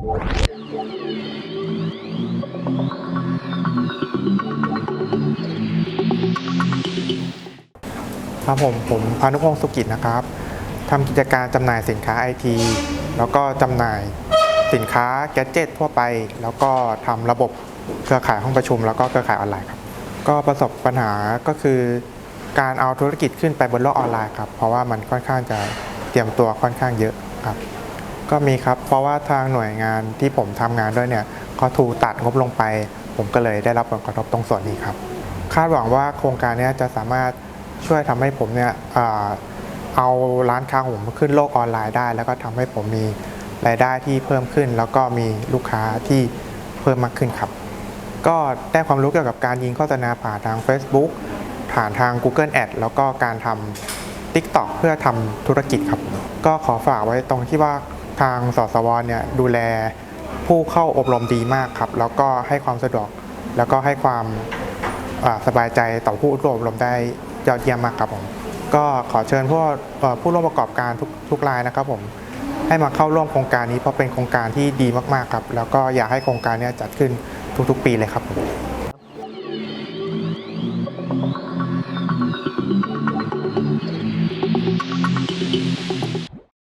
ครับผมผมพานุพงศ์สุกิจนะครับทำกิจการจำหน่ายสินค้าไอทีแล้วก็จำหน่ายสินค้าแกดเจิตทั่วไป แล้วก็ทำระบบเครือข่ายห้องประชุม แล้วก็เครือข่ายออนไลน์ครับ ก็ประสบปัญหาก็คือการเอาธุรกิจขึ้นไปบนโลกออนไลน์ครับ เพราะว่ามันค่อนข้างจะเตรียมตัวค่อนข้างเยอะครับ ก็มีครับ เพราะว่าทางหน่วยงานที่ผมทำงานด้วยเนี่ยเขาถูกตัดงบลงไป ผมก็เลยได้รับผลกระทบตรงส่วนนี้ครับ คาดหวังว่าโครงการเนี้จะสามารถช่วยทำให้ผมเนี่ยอ่าเอาร้านค้าของผมขึ้นโลกออนไลน์ได้ แล้วก็ทำให้ผมมีรายได้ที่เพิ่มขึ้น แล้วก็มีลูกค้าที่เพิ่มมากขึ้นครับ ก็ได้ความรู้เกี่ยวกับการยิงโฆษณาผ่านทาง Facebook ผ่านทาง Google Ad แล้วก็การทำ TikTok เพื่อทำธุรกิจครับ ก็ขอฝากไว้ตรงที่ว่า ทางสสวเนี่ยดูแลผู้เข้าอบรมดีมากครับ แล้วก็ให้ความสะดวก แล้วก็ให้ความสบายใจต่อผู้ร่วมอบรมได้ยอดเยี่ยมมากครับผมก็ขอเชิญผู้ผู้ร่วมประกอบการทุกทุกรายนะครับผมให้มาเข้าร่วมโครงการนี้เพราะเป็นโครงการที่ดีมากๆครับ แล้วก็อยากให้โครงการนี้จัดขึ้นทุกๆ ปีเลยครับผม